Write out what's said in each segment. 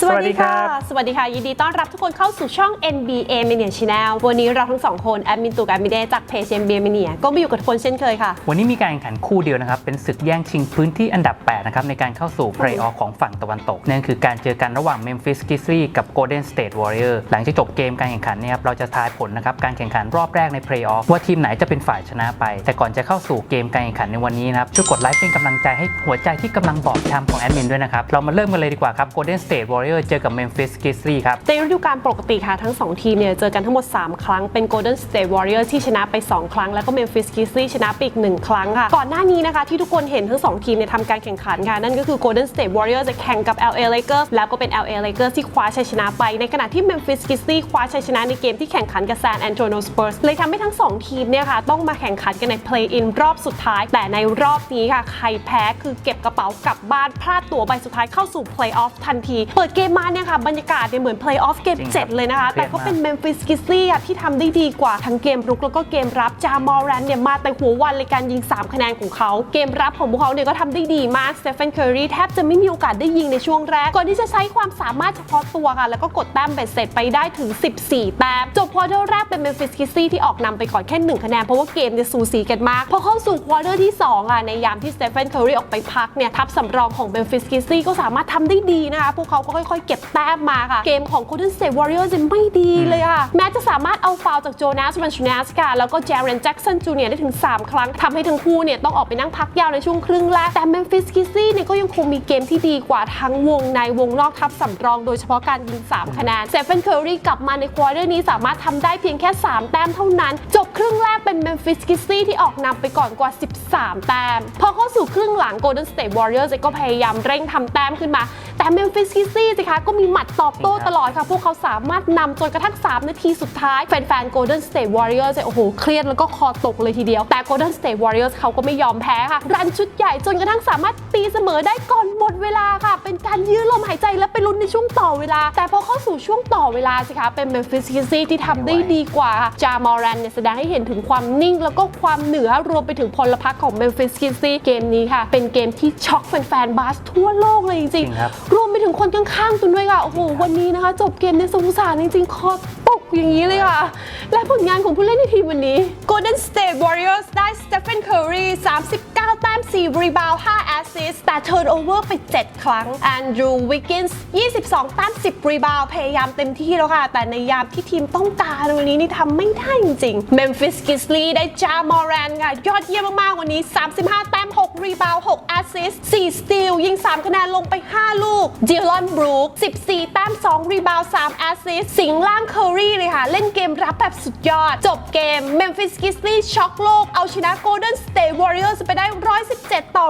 สวัสดีค่ะ สวัสดีค่ะ ยินดีต้อนรับทุกคนเข้าสู่ช่อง NBA Mania Channel วันนี้เราทั้งสองคน แอดมินตูกับแอดมินเดย์จากเพจ NBA Mania ก็มาอยู่กับทุกคนเช่นเคยค่ะ วันนี้มีการแข่งขันคู่เดียวนะครับ เป็นศึกแย่งชิงพื้นที่อันดับ 8 นะครับ ในการเข้าสู่เพลย์ออฟของฝั่งตะวันตก นั่นคือการเจอกันระหว่าง Memphis Grizzlies กับ Golden State Warrior หลังจากจบเกมการแข่งขันเนี่ยครับเราจะทายผลนะครับการแข่งขันรอบแรกในเพลย์ออฟว่าทีมไหนจะเป็นฝ่ายชนะไป แต่ก่อนจะเข้าสู่เกมการแข่งขันในวันนี้นะครับช่วยกดไลค์เป็นกำลังใจให้หัวใจที่กำลังบอบช้ำของแอดมินด้วยนะครับเรามาเริ่มกันเลยดีกว่าครับ Golden State อร์เจอกับ Memphis Grizzlies ครับในฤดูกาลปกติค่ะทั้ง 2 ทีมเนี่ยเจอกันทั้งหมด 3 ครั้งเป็น Golden State Warriors ที่ชนะไป 2 ครั้ง แล้วก็ Memphis Grizzlies ชนะไปอีก 1 ครั้งค่ะ ก่อนหน้านี้นะคะที่ทุกคนเห็นทั้ง 2 ทีมเนี่ยทำการแข่งขันค่ะ นั่นก็คือ Golden State Warriors จะแข่งกับ LA Lakers แล้วก็เป็น LA Lakers ที่คว้าชัยชนะไป ในขณะที่ Memphis Grizzlies คว้าชัยชนะในเกมที่แข่งขันกับ San Antonio Spurs เลยทำให้ทั้ง 2 ทีมเนี่ยค่ะต้องมาแข่งขันกันใน Play-in รอบสุดท้าย แต่ในรอบนี้ค่ะใครแพ้คือเก็บกระเป๋ากลับบ้านพลาดตั๋วใบสุดท้ายเข้าสู่ Play-off ทันทีเปิดเกมมาเนี่ยค่ะ บรรยากาศเนี่ยเหมือน Play-off เกมจริงครับ7เลยนะคะเครีแต่ยดก็มากเป็น Memphis Grizzlies อะที่ทำได้ดีกว่าทั้งเกมรุกแล้วก็เกมรับจามอรันเนี่ยมาแต่หัววันเลยการยิง 3 คะแนนของเขา เกมรับของพวกเขาเนี่ยก็ทำได้ดีมากสเตฟ h นเคอรีแทบจะไม่มีโอกาสได้ยิงในช่วงแรก ก่อนที่จะใช้ความสามารถเฉพาะตัวค่ะ แล้วก็กดแต้มเบ็ดเสร็จไปได้ถึง 14 แต้ม จบควอเตอร์แรกเป็น Memphis Grizzlies ที่ออกนำไปก่อนแค่1คะแนนเพราะว่าเกมเนี่ยสูสีกันมากพอเข้าสู่ควอเตอร์ที่2อะในยามที่สเตฟ h นเคอรีออกไปพักเนี่ยทัพสำรองของ Memphis Grizzlies ก็สามารถทำได้ดีนะคะพวกเขาก็ค่อยๆเก็บแต้มมาค่ะ เกมของ Golden State Warriors ยังไม่ดีเลยค่ะ แม้จะสามารถเอาฟาวล์จากโจนาสวันชูนัสค่ะ แล้วก็เจเรนแจ็กสันจูเนียได้ถึง 3 ครั้งทำให้ทั้งคู่เนี่ยต้องออกไปนั่งพักยาวในช่วงครึ่งแรก แต่ Memphis Grizzlies เนี่ยก็ยังคงมีเกมที่ดีกว่าทั้งวงในวงนอกทัพสำรอง โดยเฉพาะการยิง 3 คะแนนเซฟเฟนเคอรีกลับมาในควอเตอร์นี้สามารถทำได้เพียงแค่ 3 แต้มเท่านั้น จบครึ่งแรกเป็น Memphis Grizzlies ที่ออกนำไปก่อนกว่า 13 แต้มพอเข้าสู่ครึ่งหลัง Golden State Warriors ก็พยายามเร่งทำแต้มขึ้นมา แต่ Memphis Grizzlies สิคะก็มีหมัดตอบโต้ตลอดค่ะ พวกเขาสามารถนำจนกระทั่ง 3 นาทีสุดท้าย แฟนๆ Golden State Warriors เนี่ยโอ้โห เครียดแล้วก็คอตกเลยทีเดียว แต่ Golden State Warriors เขาก็ไม่ยอมแพ้ค่ะ รันชุดใหญ่จนกระทั่งสามารถตีเสมอได้ก่อนหมดเวลาค่ะ เป็นการยื้อลมหายใจและไปลุ้นในช่วงต่อเวลา แต่พอเข้าสู่ช่วงต่อเวลาสิคะเป็น Memphis Grizzlies ที่ทำได้ดีกว่าค่ะจามอรันเนี่ยแสดงให้เห็นถึงความนิ่ง แล้วก็ความเหนือรวมไปถึงพลพรรคของ Memphis Grizzlies เกมนี้ค่ะ เป็นเกมที่ช็อกแฟนๆบาสทั่วโลกเลยจริงจริงครับๆรวมไปถึงคนข้างๆตุนด้วยค่ะ โอ้โห วันนี้นะคะ จบเกมในยสงสารจริงๆ คอตกอย่างนี้เลยค่ะ และผลงานของผู้เล่นในทีมวันนี้ Golden State Warriors ได้ Stephen Curry 39แต้ม 4 รีบาว5แอสซิสแต์แต่ turnover ไป 7 ครั้ง Andrew Wiggins 22แต้ม10 รีบาวพยายามเต็มที่แล้วค่ะ แต่ในยามที่ทีมต้องการวันนี้นี่ทำไม่ได้จริงๆ Memphis Grizzlies ได้จามอรันค่ะ ยอดเยี่ยมมากๆ วันนี้ 35 แต้ม 6 รีบาว6แอสซิส4สตีลยิง 3 คะแนนลงไป 5 ลูก d ิลอนบรูค14 แต้ม 2 รีบาว3แอสซิสสิงล่างเคอรี่เลยค่ะ เล่นเกมรับแบบสุดยอด จบเกม Memphis Grizzlies ช็อกโลก เอาชนะ Golden State Warriors ไปได้ 117ต่อ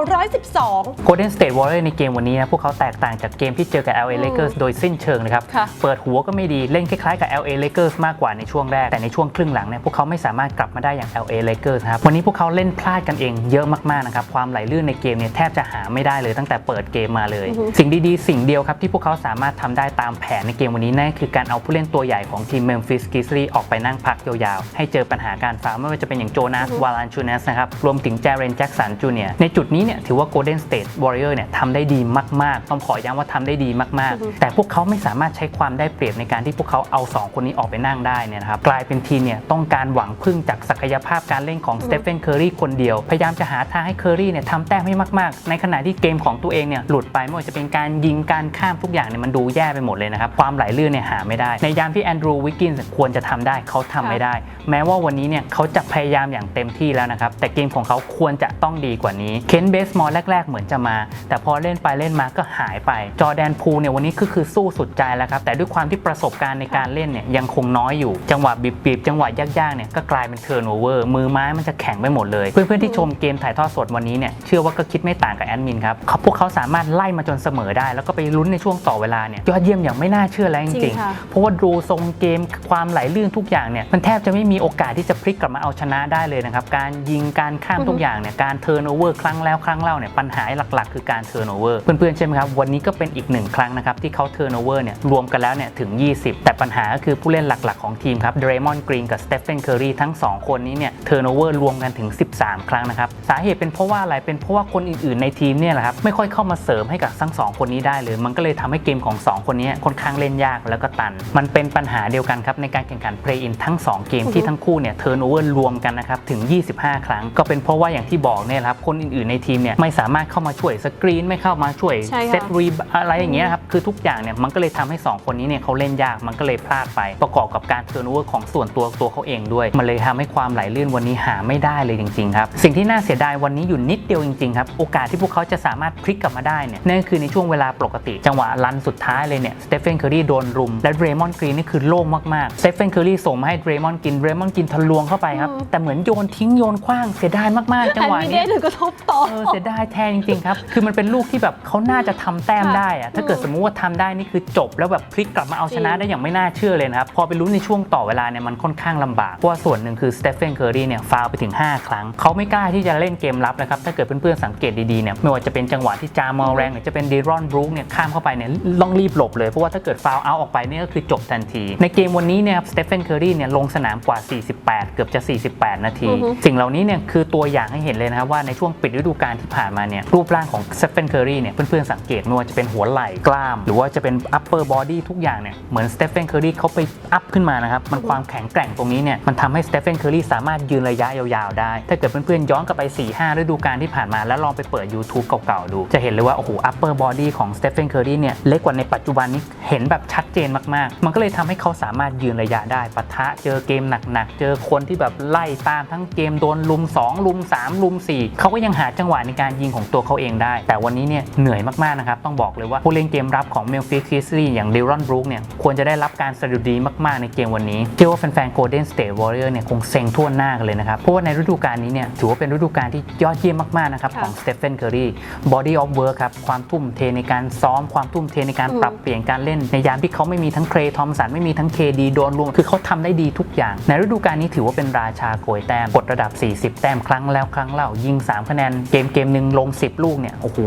112 Golden State Warriors ในเกมวันนี้นะพวกเขาแตกต่างจากเกมที่เจอกับ LA Lakers โดยสิ้นเชิงนะครับค่ะเปิดหัวก็ไม่ดีเล่นคล้ายๆกับ LA Lakers มากกว่าในช่วงแรก แต่ในช่วงครึ่งหลังเนี่ยพวกเขาไม่สามารถกลับมาได้อย่าง LA Lakers นะครับวันนี้พวกเขาเล่นพลาดกันเองเยอะมากๆนะครับความไหลลื่นในเกมเนี่ยแทบจะหาไม่ได้เลยตั้งแต่เปิดเกมมาเลย สิ่งดีๆ สิ่งเดียวครับที่พวกเขาสามารถทำได้ตามแผนในเกมวันนี้นั่นคือการเอาผู้เล่นตัวใหญ่ของทีม Memphis Grizzlies ออกไปนั่งพักยาวๆให้เจอปัญหาการฟาวล์ไม่ว่าจะเป็นอย่างโจนาสวาลันชูเนสนะครับรวมถึงแจเรนแจ็คสันจูเนียร์ในจุดนี้เนี่ยถือว่า Golden State Warrior เนี่ยทำได้ดีมาก ๆ ต้องขอย้ำว่าทำได้ดีมาก ๆ แต่พวกเขาไม่สามารถใช้ความได้เปรียบในการที่พวกเขาเอา 2 คนนี้ออกไปนั่งได้เนี่ยนะครับกลายเป็นทีมเนี่ยต้องการหวังพึ่งจากศักยภาพการเล่นของสเตฟ n นเคอรีคนเดียว พยายามจะหาทางให้เคอรีเนี่ยทำแต้มให้มาก ๆ ในขณะที่เกมของตัวเองเนี่ยหลุดไปไม่ว่าจะเป็นการยิงการข้ามทุกอย่างเนี่ยมันดูแย่ไปหมดเลยนะครับความไหลลื่นเนี่ยหาไม่ได้ ในยามที่แอนดรูวิกกินส์ควรจะทำได้เขาทำไม่ได้ แม้ว่าวันนี้เนี่ยเขาจะพยายามอย่างเต็มที่แล้วนะครับแต่เกมของเขาควรจะต้องดีกว่านี้เคนเบสมอลแรก ๆ เหมือนจะมา แต่พอเล่นไปเล่นมาก็หายไป จอแดนพูลเนี่ยวันนี้ก็คือสู้สุดใจแล้วครับ แต่ด้วยความที่ประสบการณ์ในการเล่นเนี่ยยังคงน้อยอยู่ จังหวะบีบๆจังหวะยากๆเนี่ยก็กลายเป็นเทิร์นโอเวอร์มือไม้มันจะแข็งไปหมดเลย เพื่อนๆที่ชมเกมถ่ายทอดสดวันนี้เนี่ยเชื่อว่าก็คิดไม่ต่างกับแอดมินครับเขาพวกเขาสามารถไล่มาจนเสมอได้ แล้วก็ไปลุ้นในช่วงต่อเวลาเนี่ยยอดเยี่ยมอย่างไม่น่าเชื่อแล้วจจริริงงค่ะๆเพราะว่าดูทรงเกมความไหลลื่นทุกอย่างเนี่ยมันแทบจะไม่มีโอกาสที่จะพลิกกลับมาเอาชนะได้เลยนะครับการยิงการข้ามทุกอย่างเนี่ยการเทิร์นโอเวอร์ครั้งแล้วครั้งเล่าเนี่ยปัญหาหลักๆ คือการเทิร์โอเวอร์เพื่อนๆใช่ไหมครับวันนี้ก็เป็นอีกหนึ่งครั้งนะครับที่เขาเทิร์โอเวอร์เนี่ยรวมกันแล้วเนี่ยถึง 20 แต่ปัญหาก็คือผู้เล่นหลักๆ ของทีมครับเดรมอนกรีนกับสเตฟ e นเคอรีทั้ง 2 คนนี้เนี่ยเทิร์โอเวอร์รวมกันถึง 13 ครั้งนะครับสาเหตุเป็นเพราะว่าอะไรเป็นเพราะว่าคนอื่นๆในทีมเนี่ยแหละครับไม่ค่อยเข้ามาเสริมให้กับทั้งสองคนนี้ได้เลย มันก็เลยทำให้เกมของ 2 คนนี้ค่อนข้างเล่นยากแล้วก็ตัน มันเป็นปัญหาเดียวกันครับในการแข่งขันเพลย์อินทั้ง 2 เกมที่ทั้งคู่เนี่ยเทิร์โอเวอร์รวมกันนะครับถึง 25 ครั้ง ก็เป็นเพราะว่าอย่างที่บอกเนี่ยครับคนอื่นๆในทีมเนี่ยไม่สามารถเข้ามาช่วยสกรีนไม่เข้ามาช่วยใช่ค่ะ เซตรีอะไรอย่างเงี้ยครับคือทุกอย่างเนี่ยมันก็เลยทำให้2คนนี้เนี่ยเขาเล่นยากมันก็เลยพลาดไป ประกอบกับการเทิร์นโอเวอร์ของส่วนตัวตัวเขาเองด้วย มันเลยทำให้ความไหลลื่นวันนี้หาไม่ได้เลยจริงๆครับสิ่งที่น่าเสียดายวันนี้อยู่นิดเดียวจริงๆครับโอกาสที่พวกเขาจะสามารถพลิกกลับมาได้เนี่ยนั่นก็คือในช่วงเวลาปกติจังหวะรันสุดท้ายเลยเนี่ยสเตฟ e นเคอรีโดนรุมและเดรมอนกรีนนี่คือโล่งมากๆสเตฟ e นเคอรีส่งมาให้เดรมอนกินเดรมอนกินทะลวงเข้าไปครับอืมแต่เหมือนโยนทิ้งโยนขว้างเสียดายมากๆจังหวะไม่นี้ได้ถึงกระทบต่อ เออเสียดายแทนจริงๆครับ คือมันเป็นลูกที่แบบเขาน่าจะทำแต้มค่ะได้อะถ้าเกิดสมมุติว่าทำได้นี่คือจบ แล้วแบบพลิกกลับมาเอาชนะจริง ได้อย่างไม่น่าเชื่อเลยนะครับ พอไปลุ้นในช่วงต่อเวลาเนี่ยมันค่อนข้างลำบาก เพราะว่าส่วนหนึ่งคือสเตฟ e นเคอรีเนี่ยฟาวไปถึง 5 ครั้ง เขาไม่กล้าที่จะเล่นเกมรับนะครับ ถ้าเกิดเพื่อนๆสังเกตดีๆเนี่ยไม่ว่าจะเป็นจังหวะที่จามอลแรง หรือจะเป็นดีรอนบรูคเนี่ยข้ามเข้าไปเนี่ยต้องรีบหลบเลยเพราะว่าถ้าเกิดฟาวเอาออกไปเนี่ยก็คือจบทันที ในเกมวันนี้เนี่ยครับสเตฟ e นเคอรีเนี่ยลงสนามกว่า 48 เกือบจะ 48 นาที อือฮึ สิ่งเหล่านี้เนี่ยคือตัวอย่างให้เห็นเลยนะครับว่าในช่วงปิดฤดูกาลที่ผ่านมาเนี่ยรูปร่างของเซฟเฟนเคอรีเนี่ยเพื่อนๆสังเกตไม่ว่าจะเป็นหัวไหล่กล้าม หรือว่าจะเป็น upper body ทุกอย่างเนี่ยเหมือนสเตฟเฟนเคอรีเขาไปอัพขึ้นมานะครับมันความแข็งแกร่งตรงนี้เนี่ยมันทำให้สเตฟเฟนเคอรีสามารถยืนระยะยาวๆได้ ถ้าเกิดเพื่อนๆย้อนกลับไป 4-5ฤดูกาลที่ผ่านมาแล้วลองไปเปิด YouTube เก่าๆดู จะเห็นเลยว่า โอ้โห upper body ของสเตฟเฟนเคอรีเนี่ยเล็กกว่าในปัจจุบันนี้เห็นแบบชัดเจนมากๆ มันก็เลยทำให้เขาสามารถยืนระยะได้ปะทะเจอเกมหนักๆ เจอคนที่แบบไล่ตามทั้งเกมโดนลุม 2 ลุม 3 ลุม 4เขาก็ยังหาจังหวะในการยิงของตัวเขาเองได้ แต่วันนี้เนี่ยเหนื่อยมากๆนะครับต้องบอกเลยว่าผู้เล่นเกมรับของเมลฟิสคิสลีอย่างเดรอนบรูคเนี่ยควรจะได้รับการสะดุดีมากๆในเกมวันนี้เชื่อว่าแฟนๆ Golden State Warrior เนี่ยคงเซ็งทั่วหน้ากันเลยนะครับเพราะว่าในฤดูกาลนี้เนี่ยถือว่าเป็นฤดูกาลที่ยอดเยี่ยมมากๆนะครับค่ะของสเตฟเฟนเคอรี body of work ครับความทุ่มเทในการซ้อมความทุ่มเทในการอืมปรับเปลี่ยนการเล่นในยามที่เขาไม่มีทั้งเครทอมสันไม่มีทั้งเคดีโดนรวมคือเขาทำได้ดีทุกอย่าง ในฤดูกาลนี้ถือว่าเป็นราชาโกยแต้มกดระดับ 40 แต้มครั้งแล้วครั้งเล่ายิง 3 คะแนนเกมเกมหนึ่งลง 10 ลูกเนี่ยโอ้โห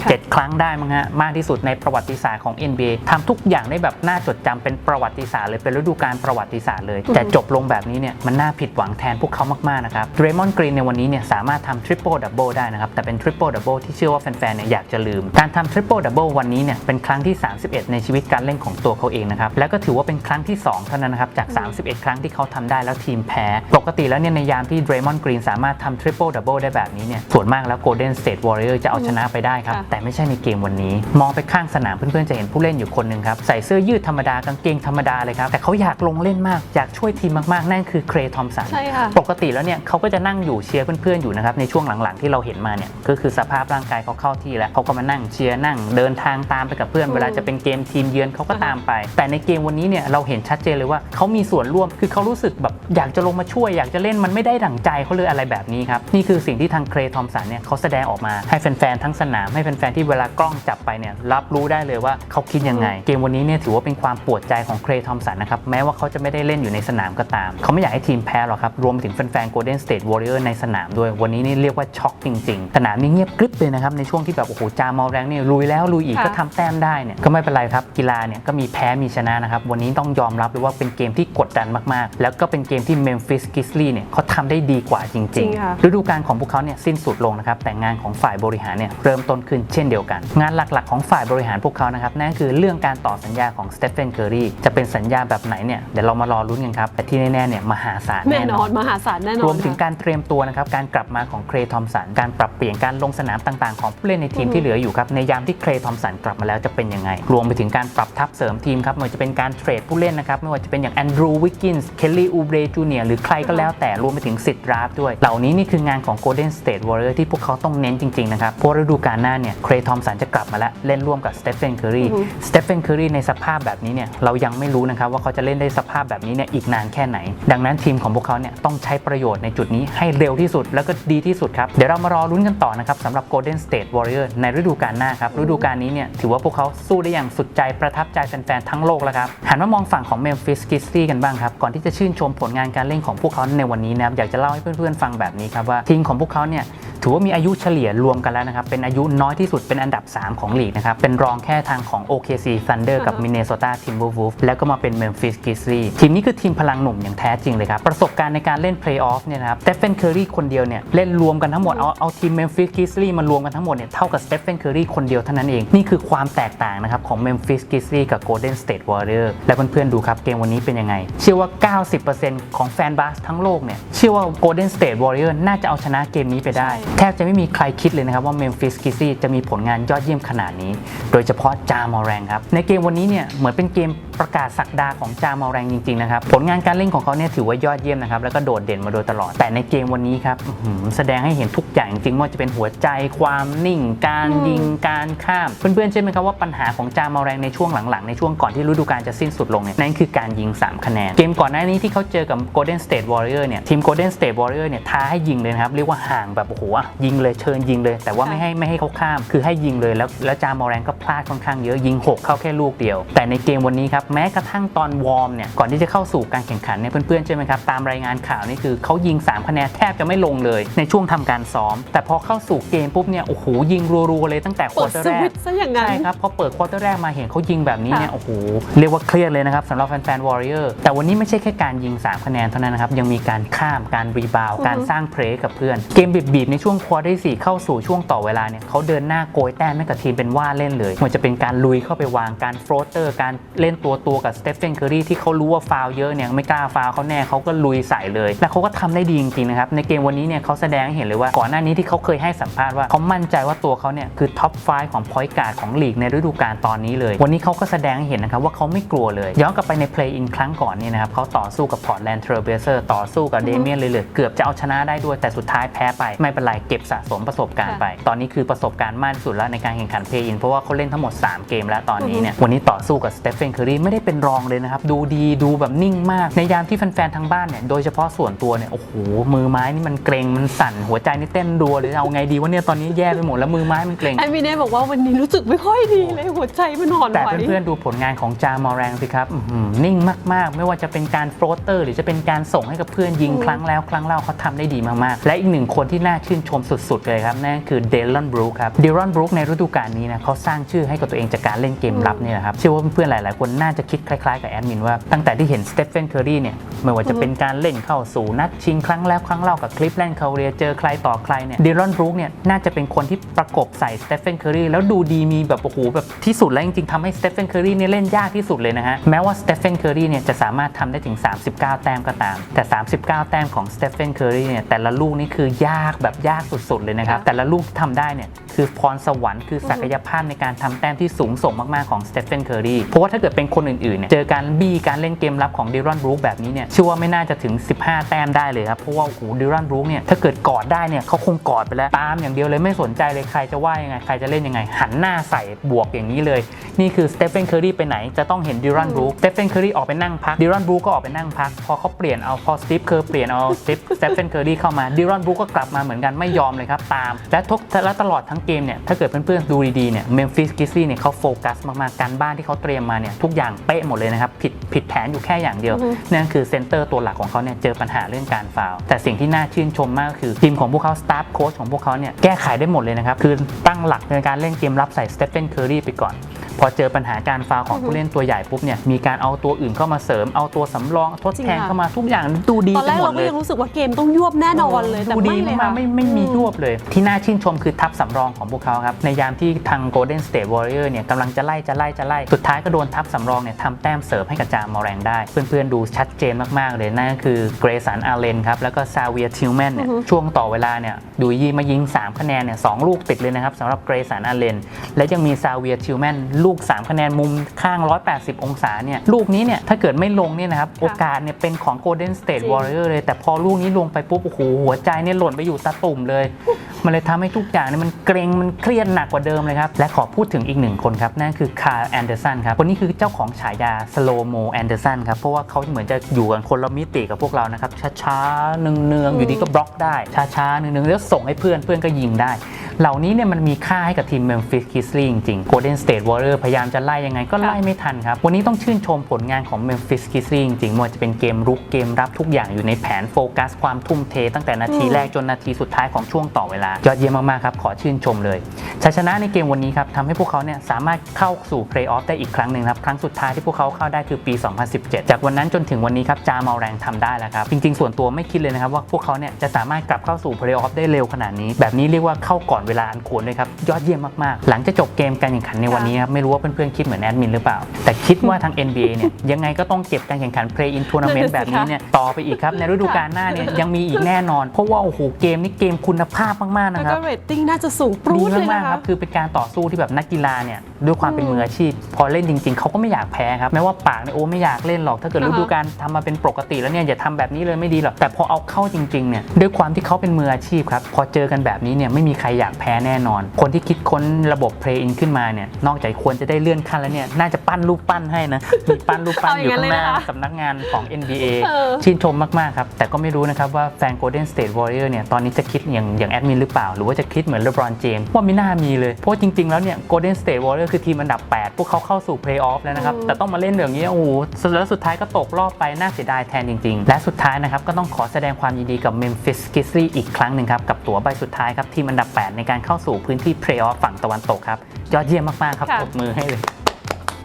ค่ะเจ็ดครั้งได้มั้งฮะมากที่สุดในประวัติศาสตร์ของ NBA ทำทุกอย่างได้แบบน่าจดจำเป็นประวัติศาสตร์เลยเป็นฤดูกาลประวัติศาสตร์เลย แต่จบลงแบบนี้เนี่ยมันน่าผิดหวังแทนพวกเขามากๆนะครับเดรมอนกรีนในวันนี้เนี่ยสามารถทำทริปเปิลดับเบิลได้นะครับแต่เป็นทริปเปิลดับเบิลที่เชื่อว่าแฟนๆเนี่ยอยากจะลืม การทำทริปเปิลดับเบิลวันนี้เนี่ยเป็นครั้งที่ 31 ในชีวิตการเล่นของตัวเขาเองนะครับแล้วก็ถือว่าเป็นครั้งที่ 2 เท่านั้นนะครับจาก 31 ครั้งที่เขาทำได้แล้วทีมแพ้ ปกติแล้วเนี่ยในยามที่เดรมอนกรีนสามารถทำทริปเปิลดับเบิลได้แบบนี้เนี่ยส่วนมากแล้วโกลเด้นสเตทวอริเออร์จะเอาชนะไปได้ครับค่ะแต่ไม่ใช่ในเกมวันนี้ มองไปข้างสนามเพื่อนๆจะเห็นผู้เล่นอยู่คนหนึ่งครับ ใส่เสื้อยืดธรรมดากางเกงธรรมดาเลยครับ แต่เขาอยากลงเล่นมาก อยากช่วยทีมมากๆ นั่นคือเครทอมสันใช่ค่ะปกติแล้วเนี่ยเขาก็จะนั่งอยู่เชียร์เพื่อนๆอยู่นะครับในช่วงหลังๆที่เราเห็นมาเนี่ยก็คือสภาพร่างกายเขาเข้าที่แล้วเขาก็มานั่งเชียร์นั่งเดินทางตามไปกับเพื่อนอืมเวลาจะเป็นเกมทีมเยือนเขาก็อ่าฮะตามไป แต่ในเกมวันนี้เนี่ยเราเห็นชัดเจนเลยว่าเขามีส่วนร่วมคือเขารู้สึกแบบอยากจะลงมาช่วย อยากจะเล่นมันไม่ได้ดั่งใจเขาเลยอะไรแบบนี้ครับนี่คือสิ่งที่ทางเครทอมสันเนี่ยเขาแสดงออกมาให้แฟนๆทั้งสนามให้แฟนๆที่เวลากล้องจับไปเนี่ยรับรู้ได้เลยว่าเขาคิดยังไง เกมวันนี้เนี่ยถือว่าเป็นความปวดใจของเครทอมสันนะครับแม้ว่าเขาจะไม่ได้เล่นอยู่ในสนามก็ตาม เขาไม่อยากให้ทีมแพ้หรอกครับ รวมไปถึงแฟนๆ Golden State Warrior ในสนามด้วย วันนี้นี่เรียกว่าช็อกจริงๆ สนามนี่เงียบกริบเลยนะครับ ในช่วงที่แบบโอ้โหจามอลแรงเนี่ยลุยแล้วลุยอีกค่ะก็ทำแต้มได้เนี่ยก็ไม่เป็นไรครับกีฬาเนี่ยก็มีแพ้มีชนะนะครับวันนี้ต้องยอมรับเลยว่าเป็นเกมที่กดดันมากๆ แล้วก็เป็นเกมที่ Memphis Grizzlies เนี่ยเขาทำได้ดีกว่าจจริริงงค่ะๆฤดูกาลของพวกเขาเนี่ยสิ้นสุดลงนะครับแต่งานของฝ่ายบริหารเนี่ยเริ่มต้นขึ้นเช่นเดียวกัน งานหลักๆ ของฝ่ายบริหารพวกเขานะครับนั่นก็คือเรื่องการต่อสัญญาของสเตฟ e นเคอรีจะเป็นสัญญาแบบไหนเนี่ยเดี๋ยวเรามารอลุ้นกันครับแต่ที่แน่ๆเนี่ยมหาศาลแน่นอนมหาศาลแน่นอนรวมถึงค่ะ การเตรียมตัวนะครับการกลับมาของเครทอมสันการปรับเปลี่ยนการลงสนามต่างๆ ของผู้เล่นในทีมอือฮึที่เหลืออยู่ครับในยามที่เครทอมสันกลับมาแล้วจะเป็นยังไง รวมไปถึงการปรับทัพเสริมทีมครับไม่ว่าจะเป็นการเทรดผู้เล่นนะครับไม่ว่าจะเป็นอย่างแอนดรูวิกกินส์เคลลี่อูเบรจูเนียหรือใครก็แล้วแต่รวมไปถึงสิทธิ์ดราฟต์ด้วย เหล่านี้นี่คืองานของ Golden State Warrior ที่พวกเขาต้องเน้นจริง ๆ นะครับ เพราะฤดูกาลหน้าเนี่ยเครทอมสันจะกลับมาแล้ว เล่นร่วมกับสเตฟ e นเคอรีอือฮึสเตฟ e นเคอรีในสภาพแบบนี้เนี่ยเรายังไม่รู้นะครับว่าเขาจะเล่นได้สภาพแบบนี้เนี่ยอีกนานแค่ไหน ดังนั้นทีมของพวกเขาเนี่ยต้องใช้ประโยชน์ในจุดนี้ให้เร็วที่สุดแล้วก็ดีที่สุดครับเดี๋ยวเรามารอลุ้นกันต่อนะครับสำหรับ Golden State Warrior ในฤดูกาลหน้าครับฤดูกาลนี้เนี่ยถือว่าพวกเขาสู้ได้อย่างสุดใจประทับใจแฟนๆทั้งโลกแล้วครับหันมามองฝั่งของ Memphis Grizzlies กันบ้างครับก่อนที่จะชื่นชมผลงานการเล่นของพวกเขาในวันนี้นะครับอยากจะเล่าให้เพื่อนๆฟังแบบนี้ครับว่าทีมของพวกเขาเนี่ย ถือว่ามีอายุเฉลี่ยรวมกันแล้วนะครับ เป็นอายุน้อยที่สุดเป็นอันดับ 3 ของลีกนะครับ เป็นรองแค่ทางของ OKC Thunder กับอ่าฮะ Minnesota Timberwolves แล้วก็มาเป็น Memphis Grizzlies ทีมนี้คือทีมพลังหนุ่มอย่างแท้จริงเลยครับ ประสบการณ์ในการเล่นเพลย์ออฟเนี่ยนะครับ Stephen Curry คนเดียวเนี่ยเล่นรวมกันทั้งหมด เอาเอาทีม Memphis Grizzlies มารวมกันทั้งหมดเนี่ยเท่ากับ Stephen Curry คนเดียวเท่านั้นเอง นี่คือความแตกต่างนะครับของ Memphis Grizzlies กับ Golden State Warriors และเพื่อนๆดูครับเกมวันนี้เป็นยังไง เชื่อว่า 90%ของแฟนบาสทั้งโลกเนี่ยเชื่อว่า Golden State Warriors น่าจะเอาชนะเกมนี้ไปได้แทบจะไม่มีใครคิดเลยนะครับว่า Memphis Grizzlies จะมีผลงานยอดเยี่ยมขนาดนี้ โดยเฉพาะจามอแรงครับ ในเกมวันนี้เนี่ยเหมือนเป็นเกมประกาศสักดาของจามอแรงจริงๆนะครับ ผลงานการเล่นของเขาเนี่ยถือว่ายอดเยี่ยมนะครับ แล้วก็โดดเด่นมาโดยตลอด แต่ในเกมวันนี้ครับอื้อหือแสดงให้เห็นทุกอย่างจริงๆไม่ว่าจะเป็นหัวใจความนิ่ง การยิงการข้าม เพื่อนๆใช่ไหมครับว่าปัญหาของจามอแรงในช่วงหลังๆในช่วงก่อนที่ฤดูกาลจะสิ้นสุดลงเนี่ยนั่นคือการยิง 3 คะแนน เกมก่อนหน้านี้ที่เขาเจอกับ Golden State Warrior เนี่ยทีม Golden State Warrior เนี่ยท้าให้ยิงเลยนะครับเรียกว่าห่างแบบโอ้โหอะยิงเลยเชิญยิงเลย แต่ว่าไม่ให้ไม่ให้เขาข้าม คือให้ยิงเลยแล้วแล้วจามอแรงก็พลาดค่อนข้างเยอะยิง 6 เข้าแค่ลูกเดียว แต่ในเกมวันนี้ครับแม้กระทั่งตอนวอร์มเนี่ยก่อนที่จะเข้าสู่การแข่งขันเนี่ยเพื่อนๆใช่ไหมครับตามรายงานข่าวนี่คือเขายิง 3 คะแนนแทบจะไม่ลงเลย ในช่วงทำการซ้อม แต่พอเข้าสู่เกมปุ๊บเนี่ยโอ้โหยิงรัวๆเลยตั้งแต่ควเปิอดเตอร์สแรวิกตช์ซะอย่างนั้นใช่ครับพอเปิดควอเตอร์แรกมาเห็นเขายิงแบบนี้เนี่ยค่ะโอ้โหเรียกว่าเครียดเลยนะครับสำหรับแฟนๆวอริเออร์แต่วันนี้ไม่ใช่แค่การยิง 3 คะแนนเท่านั้นนะครับยังมีการข้ามการรีบาวด์อือฮึการสร้างเพลย์กับเพื่อนเกมบีบๆในช่วงควอเตอร์สี่เข้าสู่ช่วงต่อเวลาเนี่ยเขาเดินหน้าโกยแต้มให้กับทีมเป็นว่าเล่นเลยมันจะเป็นการลุยเข้าไปวางการโฟลเตอร์การเล่นตัวตัวกับสเตฟ h นเคอรี่ที่เขารู้ว่าฟาวเยอะเนี่ยไม่กล้าฟาวเขาแน่เขาก็ลุยใส่เลย และเขาก็ทำได้ดีจริงๆนะครับในเกมวันนี้เนี่ยเขาแสดงให้เห็นเลยว่าก่อนหน้านี้ที่เขาเคยให้สัมภาษณ์ว่าเขามั่นใจว่าตัวเขาเนี่ยคือท็อป5ของพอยต์การ์ดของลีกในฤดูกาลตอนนี้เลย วันนี้เขาก็แสดงให้เห็นนะครับว่าเขาไม่กลัวเลย ย้อนกลับไปใน play in ครั้งก่อนเนี่ยนะครับเขาต่อสู้กับพอร์ตแลนด์เทรเบเซอร์ต่อสู้กับเดเมียนเลยเลยเกือบจะเอาชนะได้ด้วยแต่สุดท้ายแพ้ไปไม่เป็นไรเก็บสะสมประสบการณ์ไป ตอนนี้คือประสบการณ์มากที่สุดแล้วในการแข่งขัน play in เพราะว่าเขาเล่นทั้งหมด 3 เกมแล้วตอนนี้เนี่ยวันนี้ต่อสู้กับสเตฟ h นเคอรีไม่ได้เป็นรองเลยนะครับ ดูดีดูแบบนิ่งมาก ในยามที่แฟนๆทางบ้านเนี่ยโดยเฉพาะส่วนตัวเนี่ยโอ้โหมือไม้นี่มันเกรงมันสั่นหัวใจนี่เต้นรัวเลยเอาไงดีวะเนี่ยตอนนี้แย่ไปหมดแล้วมือไม้มันเกรงแอนมิเน่บอกว่าวันนี้รู้สึกไม่ค่อยดีเลยหัวใจมันหอนแต่ไหวเพื่อนๆดูผลงานของจามอแรงสิครับอื้อหือนิ่งมากๆ ไม่ว่าจะเป็นการโฟลเตอร์ หรือจะเป็นการส่งให้กับเพื่อนยิงอืมครั้งแล้วครั้งเล่าเขาทำได้ดีมากๆและอีกหนึ่งคนที่น่าชื่นชมสุดๆเลยครับนั่นคือเดล o นบรูคครับเดล o นบรูคในฤดูกาลนี้นะเขาสร้างชื่อให้กับตัวเองจากการเล่นเกมรับเนี่ยนะครับเชื่อว่าเพื่อนๆหลายๆ คนน่าจะคิดคล้ายๆกับแอดมินว่าตั้งแต่ที่เห็นสเตฟ h นเคอรีเนี่ยไม่ว่าจะเป็นการเล่นเข้าสู่นัดชิงครั้งแล้วครั้งเล่ากับคลิปแลนด์คาเรียเจอใครต่อใครเนี่ยเดล o นบรูคเนี่ยน่าจะเป็นคนที่ประกบใส่สเตฟ h นเคอรีแล้วดูดีมีแบบโอ้โหแบบที่สุดแล้วจริงๆทำให้สเตฟ h นเคอรีเนี่ยเล่นยากที่สุดเลยนะฮะแม้ว่าสเตฟ h นเคอรีเนี่ยจะสามารถทำได้ถึง 39 แต้มก็ตาม แต่ 39 แต้มของสเตฟ h นเคอรีเนี่ยแต่ละลูกนี่คือยากแบบยากสุดๆเลยนะครับค่ะแต่ละลูกที่ทำได้เนี่ยคือพรสวรรค์คือศักยภาพในการทำแต้มที่สูงส่งมาก ๆ ของสเตฟ h นเคอรีเพราะว่าถ้าเกิดเป็นคนอื่นๆเนี่ยเจอการบี้การเล่นเกมรับของดิรอนบรูคแบบนี้เนี่ยเชื่อว่าไม่น่าจะถึง 15 แต้มได้เลยครับ เพราะว่าโอ้โหดิรอนบรูคเนี่ยถ้าเกิดกอดได้เนี่ยเขาคงกอดไปแล้ว ตามอย่างเดียวเลยไม่สนใจเลยใครจะว่ายังไงใครจะเล่นยังไง หันหน้าใส่บวกอย่างนี้เลย นี่คือสเตฟ h นเคอรีไปไหนจะต้องเห็นดิรอนบรูคสเตฟ h นเคอรีออกไปนั่งพักดิรอนบรูคก็ออกไปนั่งพัก พอเขาเปลี่ยนเอาพอสตีฟเคอร์เปลี่ยนเอาสตีฟสเตฟ h นเคอรีเข้ามาดิรอนบรูคก็กลับมาเหมือนกันไม่ยอมเลยครับตามและทุกและตลอดทั้งเกมเนี่ยถ้าเกิดเพื่อนๆดูดีๆเนี่ยเมมฟิสกิซี่เนี่ยเขาโฟกัสมากๆการบ้านที่เขาเตรียมมาเนี่ยทุกอย่างเป๊ะหมดเลยนะครับผิดผิดแผนอยู่แค่อย่างเดียวอือฮึนั่นคือเซนเตอร์ตัวหลักของเขาเนี่ยเจอปัญหาเรื่องการฟาวล์แต่สิ่งที่น่าชื่นชมมากก็คือทีมของพวกเขาสตาฟโค้ชของพวกเขาเนี่ยแก้ไขได้หมดเลยนะครับคือตั้งหลักในการเล่นเกมรับใส่สเตฟ h นเคอรีไปก่อนพ อเจอปัญหาการฟาวล์ของผู้เล่นตัวใหญ่ปุ๊บเนี่ยมีการเอาตัวอื่นเข้ามาเสริมเอาตัวสำรองทดแทนเข้ามาทุกอย่างดูดีตอนไปแรกหมเราดก็เลยยังรู้สึกว่าเกมต้องยวบแน่นอนเลยแต่ดูไม่ดีเลยมาค่ะกๆไม่ไม่มียวบเลย ที่น่าชื่นชมคือทัพสำรองของพวกเขาครับในยามที่ทาง Golden State Warrior เนี่ยกำลังจะไล่จะไล่จะไล่สุดท้ายก็โดนทัพสำรองเนี่ยทำแต้มเสริมให้กับจามมอแรงได้ เพื่อนๆดูชัดเจนมากๆเลยนั่นก็คือเกรสันอาเลนครับแล้วก็ซาเวียทิลแมนเนี่ยอือฮึช่วงต่อเวลาเนี่ยดูยีมายิง 3 คะแนนเนี่ยสองลูกติดเลยนะครับสำหรับเกรสันอาเลนและยังมีซาเวียทิลแมนลูก3 คะแนนมุมข้าง 180 องศาเนี่ยลูกนี้เนี่ยถ้าเกิดไม่ลงเนี่ยนะครับโอกาสเนี่ยเป็นของ Golden State จริง Warrior เลย แต่พอลูกนี้ลงไปปุ๊บโอ้โหหัวใจเนี่ยหล่นไปอยู่ตาตุ่มเลย มันเลยทำให้ทุกอย่างเนี่ยมันเกรงมันเครียดหนักกว่าเดิมเลยครับ และขอพูดถึงอีกหนึ่งคนครับ นั่นคือคาร์แอนเดอร์สันครับ คนนี้คือเจ้าของฉายาสโลโมแอนเดอร์สันครับ เพราะว่าเขาเหมือนจะอยู่กันคนละมิติกับพวกเรานะครับ ช้าๆเนืองๆอยู่ดีก็บล็อกได้ช้าๆเนืองๆแล้วส่งให้เพื่อนเพื่อนก็ยิงได้ เหล่านี้เนี่ยมันมีค่าให้กับทีม Memphis Grizzlies จริงๆ Golden State Warriors พยายามจะไล่ยังไงก็ไล่ไม่ทันครับ วันนี้ต้องชื่นชมผลงานของ Memphis Grizzlies จริงๆไม่ว่าจะเป็นเกมรุกเกมรับทุกอย่างอยู่ในแผนโฟกัสความทุ่มเท ตั้งแต่นาทีอืมแรกจนนาทีสุดท้ายของช่วงต่อเวลายอดเยี่ยมมากๆครับขอชื่นชมเลยชัยชนะในเกมวันนี้ครับทำให้พวกเขาเนี่ยสามารถเข้าสู่เพลย์ออฟได้อีกครั้งหนึ่งครับครั้งสุดท้ายที่พวกเขาเข้าได้คือปี 2017 จากวันนั้นจนถึงวันนี้ครับจามาแรงทำได้แล้วครับจริงๆ ส่วนตัวไม่คิดเลยนะครับว่าพวกเขาเนี่ยจะสามารถกลับเข้าสู่เพลย์ออฟได้เร็วขนาดนี้ แบบนี้เรียกว่าเข้าก่อนเวลาอันควรเลยครับ ยอดเยี่ยมมากๆ หลังจะจบเกมการแข่งขันในวันนี้ครับไม่รู้ว่าเพื่อนๆคิดเหมือนแอดมินหรือเปล่า แต่คิดว่าทาง NBA เนี่ยยังไงก็ต้องเก็บการแข่งขัน Play in Tournament แบบนี้เนี่ยต่อไปอีกครับในฤดูกาลหน้าเนี่ยยังมีอีกแน่นอน เพราะว่าโอ้โหเกมนี้เกมคุณภาพมากๆแล้วนะคก็รับเรตติ้งน่าจะสูงปรูดีดเลยมากนะๆคคะรับคือเป็นการต่อสู้ที่แบบนักกีฬาเนี่ย ด้วยความเป็นมืออาชีพ พอเล่นจริง ๆเขาก็ไม่อยากแพ้ครับแม้ว่าปากเนี่ยโอ้ไม่อยากเล่นหรอกถ้าเกิดอ่าฤฮะดูกาลทำมาเป็นปกติแล้วเนี่ยอย่าทำแบบนี้เลยไม่ดีหรอกแต่พอเอาเข้าจริงๆเนี่ยด้วยความที่เขาเป็นมืออาชีพครับพอเจอกันแบบนี้เนี่ยไม่มีใครอยากแพ้แน่นอน คนที่คิดค้นระบบ play in ขึ้นมาเนี่ยนอกจากควรจะได้เลื่อนขั้นแล้วเนี่ยน่าจะปั้นรูปปั้นให้นะมีปั้นรูปปั้นเอาออย่างยู่นั้นข้างหน้าเลยนะคะสำนักงานของ NBA เออชื่นชมมากๆครับแต่ก็ไม่รู้นะครับว่าแฟน Golden State Warrior เนี่ยตอนนี้จะคิดอย่างอย่างแอดมินหรือเปล่า หรือว่าจะคิดเหมือน LeBron James ว่าไม่น่ามีเลยเพราะจริงๆแล้วเนี่ย Golden State Warrior คือทีมอันดับ 8 พวกเขาเข้าสู่ Playoff แล้วนะครับอืมแต่ต้องมาเล่นแบบนี้โอ้โหแล้วสุดท้ายก็ตกรอบไปน่าเสียดายแทนจริง ๆ และสุดท้ายนะครับก็ต้องขอแสดงความยินดีกับ Memphis Grizzlies อีกครั้งหนึ่งครับ กับตั๋วใบสุดท้ายครับทีมอันดับ 8 ในการเข้าสู่พื้นที่ Playoff ฝั่งตะวันตกครับ ยอดเยี่ยมมากๆครับค่ะปรบมือให้เลย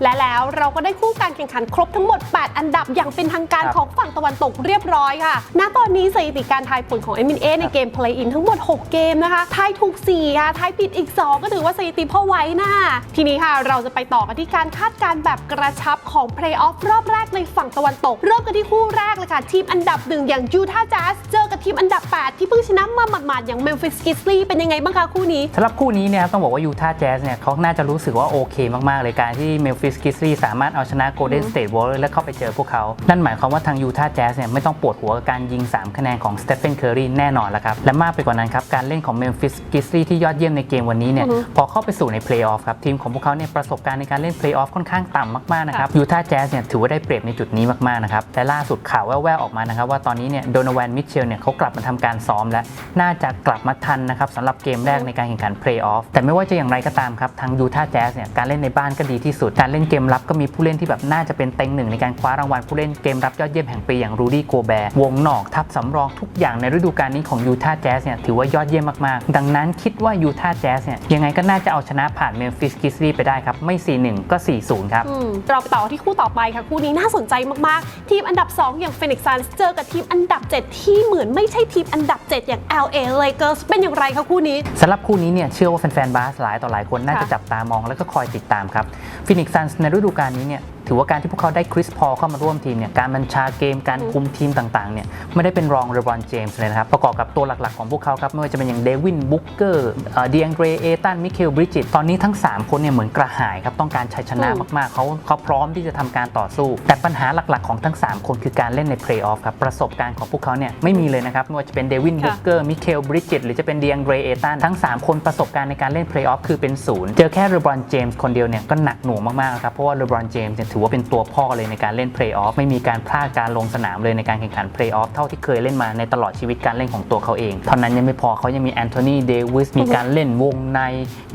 และแล้วเราก็ได้คู่การแข่งขันครบทั้งหมด 8 อันดับอย่างเป็นทางการครับของฝั่งตะวันตกเรียบร้อยค่ะ ณ ตอนนี้สถิติการทายผลของ m อในเกม Play In ทั้งหมด 6 เกมนะคะทายถูก 4 ค่ะทายผิดอีก 2 ก็ถือว่าสถิติพ่อไว้นะทีนี้ค่ะ เราจะไปต่อกันที่การคาดการณ์แบบกระชับของ Playoff รอบแรกในฝั่งตะวันตก เริ่มกันที่คู่แรกเลยค่ะ ทีมอันดับหนึ่งอย่าง Utah Jazz เจอกับทีมอันดับ 8 ที่เพิ่งชนะมาหมาดๆอย่าง Memphis Grizzlies เป็นยังไงบ้างคะคู่นี้สำหรับคู่นี้เนี่ยครับต้องบอกว่ายูทาห์แจ๊สเนี่ยเขาน่าจะรู้สึกว่าโอเคมากๆเลยการที่เมลฟิสกิสลีสามารถเอาชนะโกลเด้นสเตทวอลเลอร์และเข้าไปเจอพวกเขา นั่นหมายความว่าทางยูทาห์แจ๊สเนี่ยไม่ต้องปวดหัวกับการยิง 3 คะแนนของสเตฟ e n นเคอรีแน่นอนแล้วครับ และมากไปกว่านั้นครับ การเล่นของเมลฟิสกิสลีที่ยอดเยี่ยมในเกมวันนี้เนี่ยอือฮึพอเข้าไปสู่ในเพลย์ออฟครับทีมของพวกเขาเนี่ยประสบการณ์ในการเล่นเพลย์ออฟค่อนข้างต่ำมากๆนะครับยูทาห์แจ๊สเนี่ยถือว่าได้เปรียบในจุดนี้มากๆนะครับและล่าสุดข่าวแว่วๆออกมานะครับว่าตอนนี้เนี่ยโดนแวนมิเชลเนี่ยเขากลับมาทำการซ้อมและน่าจะกลับมาทันนะครับสำหรับเกมแรกในการแข่งขันเพลย์ออฟแต่ไม่ว่าจะอย่างไรก็ตามครับทางยูทาห์แจ๊สเนี่ยการเล่นในบ้านก็ดีที่สุดการเล่นเกมรับก็มีผู้เล่นที่แบบน่าจะเป็นเต็งหนึ่งในการคว้ารางวัลผู้เล่นเกมรับยอดเยี่ยมแห่งปีอย่างรูดี้โกแบร์วงนอกทัพสำรองทุกอย่างในฤดูกาลนี้ของยูทาห์แจ๊สเนี่ยถือว่ายอดเยี่ยมมากๆ ดังนั้นคิดว่ายูทาห์แจ๊สเนี่ยยังไงก็น่าจะเอาชนะผ่านเมมฟิสกิสลีไปได้ครับไม่ 4-1 ก็ 4-0 ครับอืมเราไปต่อที่คู่ต่อไปค่ะคู่นี้น่าสนใจมากๆ ทีมอันดับ 2 อย่าง Phoenix Suns เจอกับทีมอันดับ 7 ที่เหมือนไม่ใช่ทีมอันดับ 7 อย่าง LA Lakers เป็นอย่างไรคะคู่นี้สำหรับคู่นี้เนี่ยเชื่อว่าแฟนๆบาสหลายต่อหลายคนน่าจะค่ะจับตามองแล้วก็คอยติดตามครับฟินิกซันในฤดูกาลนี้เนี่ย ถือว่าการที่พวกเขาได้คริสพอลเข้ามาร่วมทีมเนี่ยการบัญชาเกมการคุมทีมต่างๆเนี่ยไม่ได้เป็นรองเรบรอนเจมส์เลยนะครับประกอบกับตัวหลักๆของพวกเขาครับไม่ว่าจะเป็นอย่างเดวินบุ๊กเกอร์ดีแองเกรเอตันมิเคลบริจิตตอนนี้ทั้ง 3 คนเนี่ยเหมือนกระหายครับต้องการชัยชนะอืมมากๆเขาเขาพร้อมที่จะทำการต่อสู้ แต่ปัญหาหลักๆของทั้ง 3 คนคือการเล่นในเพลย์ออฟครับประสบการณ์ของพวกเขาเนี่ยไม่มีเลยนะครับไม่ว่าจะเป็นเดวินค่ะบุ๊กเกอร์มิเคลบริจิตหรือจะเป็นดีแองเกรเอตันทั้ง 3 คนประสบการณ์ในการเล่นเพลย์ออฟคือเป็นศูนย์เจอแค่เลบรอนเจมส์คนเดียวเนี่ยก็หนักหน่วงมากๆครับเพราะว่าเลบรอนเจมส์เนี่ยถือว่าเป็นตัวพ่อเลยในการเล่นเพลย์ออฟไม่มีการพลาดการลงสนามเลยในการแข่งขันเพลย์ออฟเท่าที่เคยเล่นมาในตลอดชีวิตการเล่นของตัวเขาเองเท่านั้นยังไม่พอเขายังมีแอนโทนีเดวิสมีการเล่นวงใน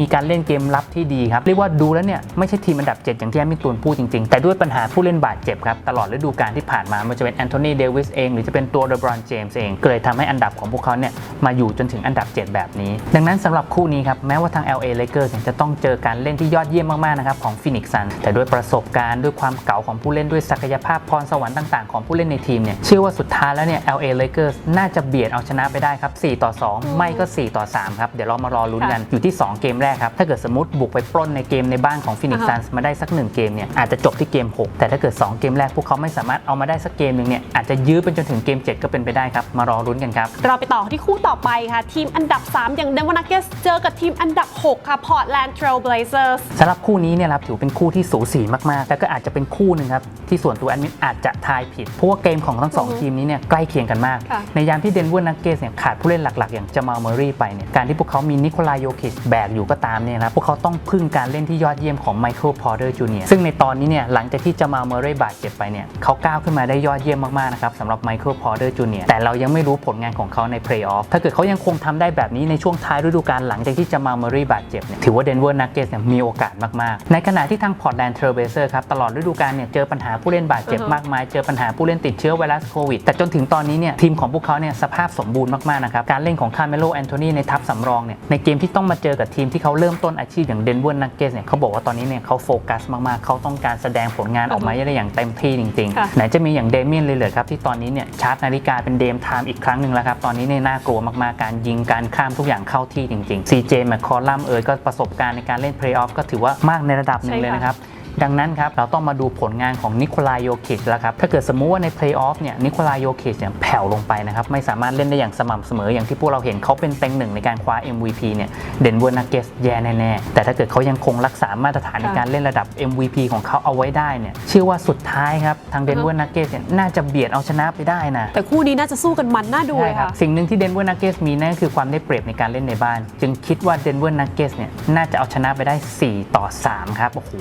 มีการเล่นเกมรับที่ดีครับ เรียกว่าดูแล้วเนี่ยไม่ใช่ทีมอันดับ 7 อย่างที่แอมมิตูนพูดจริง ๆ แต่ด้วยปัญหาผู้เล่นบาดเจ็บครับ ตลอดฤดูกาลที่ผ่านมาไมันจะเป็นแอนโทนีเดวิสเอง หรือจะเป็นตัวเลบรอนเจมส์เองก็เลยทำให้อันดับของพวกเขาเนี่ยมาอยู่จนถึงอันดับ 7 แบบนี้ ดังนั้นสำหรับคู่นี้ครับแม้ว่าทาง LA Lakers จะต้องเจอการเล่นที่ยอดเยี่ยมมากๆนะครับของ Phoenix Suns แต่ด้วยประสบการณ์ด้วยความเก่าของผู้เล่นด้วยศักยภาพพรสวรรค์ต่างๆของผู้เล่นในทีมเนี่ยเชื่อว่าสุดท้ายแล้วเนี่ย LA Lakers น่าจะเบียดเอาชนะไปได้ครับ 4 ต่อ 2 ไม่ก็ 4 ต่อ 3 ครับ เดี๋ยวเรามารอลุ้นกันอยู่ที่ 2 เกมแรกครับ ถ้าเกิดสมมติบุกไปปล้นในเกมในบ้านของ Phoenix อ่าฮะ Suns มาได้สัก 1 เกมเนี่ยอาจจะจบที่เกม 6 แต่ถ้าเกิด 2 เกมแรกพวกเขาไม่สามารถเอามาได้สักเกมหนึ่งเนี่ยอาจจะยื้อไปจนถึงเกม 7 ก็เป็นไปได้ครับมารอลุ้นกันครับเราไปต่อที่คู่ต่อไปค่ะทีมอันดับ 3 อย่าง Denver Nuggets เจอกับทีมอันดับ 6 ค่ะ Portland Trail Blazers สำหรับคู่นี้เนี่ยครับถือเป็นคู่ที่สูสีมากๆ แต่ก็อาจจจะเป็นคู่หนึ่งครับ ที่ส่วนตัวแอดมินอาจจะทายผิด เพราะว่าเกมของทั้งสองอือฮึทีมนี้เนี่ยใกล้เคียงกันมากค่ะในยามที่เดนเวอร์นักเกสเนี่ยขาดผู้เล่นหลัก ๆ อย่างจามาลเมอรี่ไปเนี่ยการที่พวกเขามีนิโคลายโยคิชแบกอยู่ก็ตามเนี่ยนะพวกเขาต้องพึ่งการเล่นที่ยอดเยี่ยมของไมเคิลพอร์เตอร์จูเนียซึ่งในตอนนี้เนี่ยหลังจากที่จามาลเมอรี่บาดเจ็บไปเนี่ยเขาก้าวขึ้นมาได้ยอดเยี่ยมมากๆนะครับสำหรับไมเคิลพอร์เตอร์จูเนียแต่เรายังไม่รู้ผลงานของเขาในเพลย์ออฟถ้าเกิดเขายังคงทำได้แบบนี้ในช่วงท้ายฤดูกาลหลังจากที่จามาลเมอรี่บาดเจ็บเนี่ยถือว่าเดนเวอร์นักเกสเนี่ยมีโอกาสมากๆ ในขณะที่ทางพอร์ตแลนด์เทรเบเซอร์ครับตลอดฤดูกาลเนี่ยเจอปัญหาผู้เล่นบาดเจ็บอือฮึมากมายเจอปัญหาผู้เล่นติดเชื้อไวรัสโควิดแต่จนถึงตอนนี้เนี่ยทีมของพวกเขาเนี่ยสภาพสมบูรณ์มากๆนะครับการเล่นของคาร์เมโลแอนโทนีในทัพสำรองเนี่ยในเกมที่ต้องมาเจอกับทีมที่เขาเริ่มต้นอาชีพอย่างเดนเวอร์นักเกสเนี่ยเขาบอกว่าตอนนี้เนี่ยเขาโฟกัสมากๆเขาต้องการแสดงผลงานออกมาได้อย่างเต็มที่จริงค่ะๆไหนจะมีอย่างเดเมียนเลยเลยครับที่ตอนนี้เนี่ยชาร์จนาฬิกาเป็นเดมไทม์อีกครั้งหนึ่งแล้วครับตอนนี้เนี่ยน่ากลัวมากๆการยิงการข้ามทุกอย่างเข้าที่จริงๆ CJ แมคคอลัมเอยก็ประสบการณ์ในการเล่นเพลย์ออฟก็ถือว่ามากในระดับหนึ่งเลยนะครับ ดังนั้นครับเราต้องมาดูผลงานของนิโคลายโยคิชแล้วครับ ถ้าเกิดสมมุติว่าในเพลย์ออฟเนี่ยนิโคลายโยคิชเนี่ยแผ่วลงไปนะครับ ไม่สามารถเล่นได้อย่างสม่ำเสมออย่างที่พวกเราเห็นเขาเป็นเต็งหนึ่งในการคว้า MVP เนี่ยเดนเวอร์นักเกสแย่แน่ๆ แต่ถ้าเกิดเขายังคงรักษามาตรฐานในการเล่นระดับ MVP ของเขาเอาไว้ได้เนี่ยเชื่อว่าสุดท้ายครับทางเดนเวอร์นักเกสเนี่ยน่าจะเบียดเอาชนะไปได้นะแต่คู่นี้น่าจะสู้กันมันน่าดูใช่เลยครับค่ะสิ่งหนึ่งที่เดนเวอร์นักเกสมีนั่นก็คือความได้เปรียบในการเล่นในบ้าน จึงคิดว่าเดนเวอร์นักเกสเนี่ยน่าจะเอาชนะไปได้ 4 ต่อ 3 ครับโอ้โห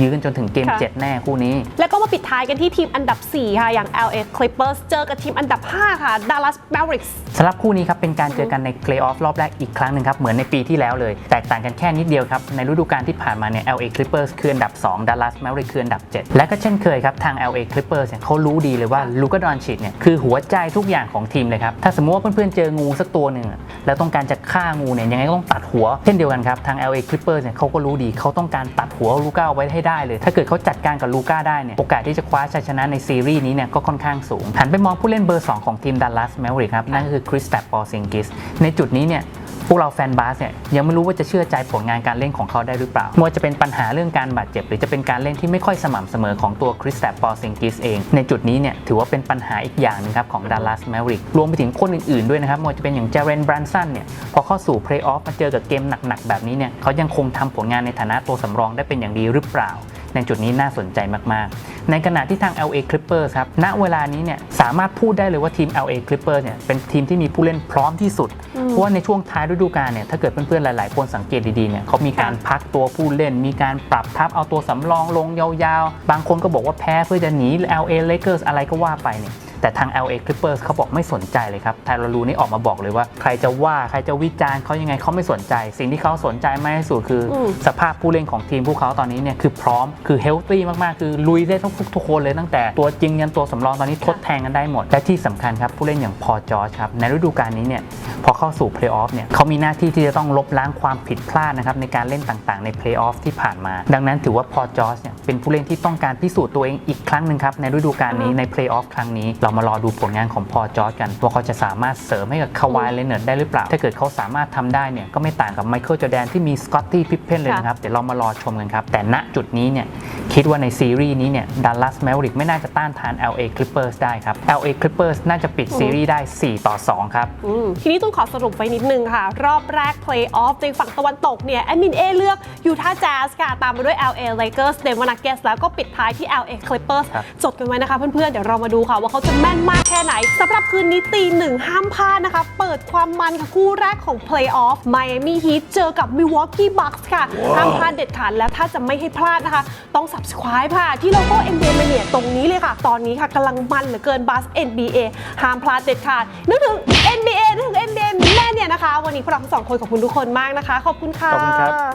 ยื้อกันจนถึงเกม ค่ะ 7 แน่คู่นี้ แล้วก็มาปิดท้ายกันที่ทีมอันดับ 4 ค่ะ อย่าง LA Clippers เจอกับทีมอันดับ 5 ค่ะ Dallas Mavericks สำหรับคู่นี้ครับเป็นการเจอกันในเพลย์ออฟรอบแรกอีกครั้งหนึ่งครับ เหมือนในปีที่แล้วเลย แตกต่างกันแค่นิดเดียวครับ ในฤดูกาลที่ผ่านมาเนี่ย LA Clippers คืออันดับ 2 Dallas Mavericks คืออันดับ 7 และก็เช่นเคยครับ ทาง LA Clippers เนี่ยเขารู้ดีเลยว่าลูกาดอนชิดเนี่ยคือหัวใจทุกอย่างของทีมเลยครับ ถ้าสมมติว่าเพื่อนๆเจองูสักตัวหนึ่งอะแล้วต้องการจะฆ่างูเนี่ยยังไงก็ต้องตัดหัว เช่นเดียวกันครับทาง LA Clippers เนี่ยเขาก็รู้ดีเขาต้องการตัดหัวลูก้าเอาไว้ให้ได้ได้เลย ถ้าเกิดเขาจัดการกับลูก้าได้เนี่ย โอกาสที่จะคว้าชัยชนะในซีรีส์นี้เนี่ยก็ค่อนข้างสูง หันไปมองผู้เล่นเบอร์ 2 ของทีมดัลลัสแมวริกครับ นั่นก็คือคริสตัปปอร์ซิงกิส ในจุดนี้เนี่ย พวกเราแฟนบาสเนี่ยยังไม่รู้ว่าจะเชื่อใจผลงานการเล่นของเขาได้หรือเปล่าไม่ว่าจะเป็นปัญหาเรื่องการบาดเจ็บ หรือจะเป็นการเล่นที่ไม่ค่อยสม่ำเสมอของตัวคริสตัปปอร์ซิงกิสเอง ในจุดนี้เนี่ยถือว่าเป็นปัญหาอีกอย่างหนึงครับของดัลลัสแมวริกรวมไปถึงคนอื่นๆด้วยนะครับไม่ว่าจะเป็นอย่างเจเรนบรันสันเนี่ยพอเข้าสู่เพลย์ออฟมาเจอกับเกมหนักๆแบบนี้เนี่ยเขายังคงทำผลงานในฐานะตัวสำรองได้เป็นอย่างดีหรือเปล่า ในจุดนี้น่าสนใจมาก ๆ ในขณะที่ทาง LA Clippers ครับ ณ เวลานี้เนี่ยสามารถพูดได้เลยว่าทีม LA Clippers เนี่ยเป็นทีมที่มีผู้เล่นพร้อมที่สุด เพราะว่าในช่วงท้ายฤดูกาลเนี่ยถ้าเกิดเพื่อนๆ หลาย ๆ คนสังเกตดี ๆ เนี่ยเขามีการพักตัวผู้เล่น มีการปรับทับเอาตัวสำรองลงยาว ๆ บางคนก็บอกว่าแพ้เพื่อจะหนี LA Lakers อะไรก็ว่าไปเนี่ย แต่ทาง LA Clippers เขาบอกไม่สนใจเลยครับไทรารูนี่ออกมาบอกเลยว่าใครจะว่าใครจะวิจารณ์เขายังไงเขาไม่สนใจ สิ่งที่เขาสนใจมากที่สุดคืออมสภาพผู้เล่นของทีมพวกเขาตอนนี้เนี่ยคือพร้อมคือเฮลตี้มากๆ คือลุยได้ทุกทุกคนเลยตั้งแต่ตัวจริงยันตัวสำรองตอนนี้ทดแทนกันได้หมด และที่สำคัญครับผู้เล่นอย่างพอจอร์จครับในฤดูกาลนี้เนี่ยพอเข้าสู่เพลย์ออฟเนี่ยเขามีหน้าที่ที่จะต้องลบล้างความผิดพลาดนะครับในการเล่นต่างๆ ในเพลย์ออฟที่ผ่านมา ดังนั้นถือว่าพอจอร์จเนี่ยเป็นผู้เล่นที่ต้องการพิสูจน์ตัวเองอีกครั้งหนึ่งครับในฤดูกาลนี้ในเพลย์ออฟครั้งนี้เรามารอดูผลงานของพอจอร์จกัน ว่าเขาจะสามารถเสริมให้กับคาวายเลนเนอร์ได้หรือเปล่า ถ้าเกิดเขาสามารถทำได้เนี่ยก็ไม่ต่างกับไมเคิลจอแดนที่มีสกอตตี้พิพเพนเลยนะครับ เดี๋ยวเรามารอชมกันครับ แต่ณจุดนี้เนี่ย คิดว่าในซีรีส์นี้เนี่ยดัลลัสแมวริกไม่น่าจะต้านทาน LA Clippers ได้ครับ LA Clippers น่าจะปิดซีรีส์ได้ 4 ต่อ 2 ครับ อืมทีนี้ต้องขอสรุปไว้นิดนึงค่ะ รอบแรก Playoff ในฝั่งตะวันตกเนี่ยแอดมินเอเลือกยูทา h j แจ๊สค่ะ ตามมาด้วย LA Lakers Denver Nuggets แล้วก็ปิดท้ายที่ LA Clippers ครับ จดกันไว้นะคะเพื่อนๆ เดี๋ยวเรามาดูค่ะว่าเขาจะแม่นมากแค่ไหนสำหรับคืนนี้ตีหนึ่งห้ามพลาดนะคะ เปิดความมันค่ะคู่แรกของ Playoff Miami Heat เจอกับ Milwaukee Bucks ค่ะห้ามพลาดเด็ดขาดแล้วถ้าจะไม่ให้พลาดนะคะ ต้อง subscribe ค่ะ ที่โลโก้ NBA Mania ตรงนี้เลยค่ะ ตอนนี้ค่ะกำลังมันเหลือเกินบัส NBA ห้ามพลาดเด็ดขาดนึกถึง NBA นึกถึง NBA แม่เนี่ยนะคะ วันนี้พวกเราทั้งสองคนขอบคุณทุกคนมากนะคะ ขอบคุณค่ะ ขอบคุณครับ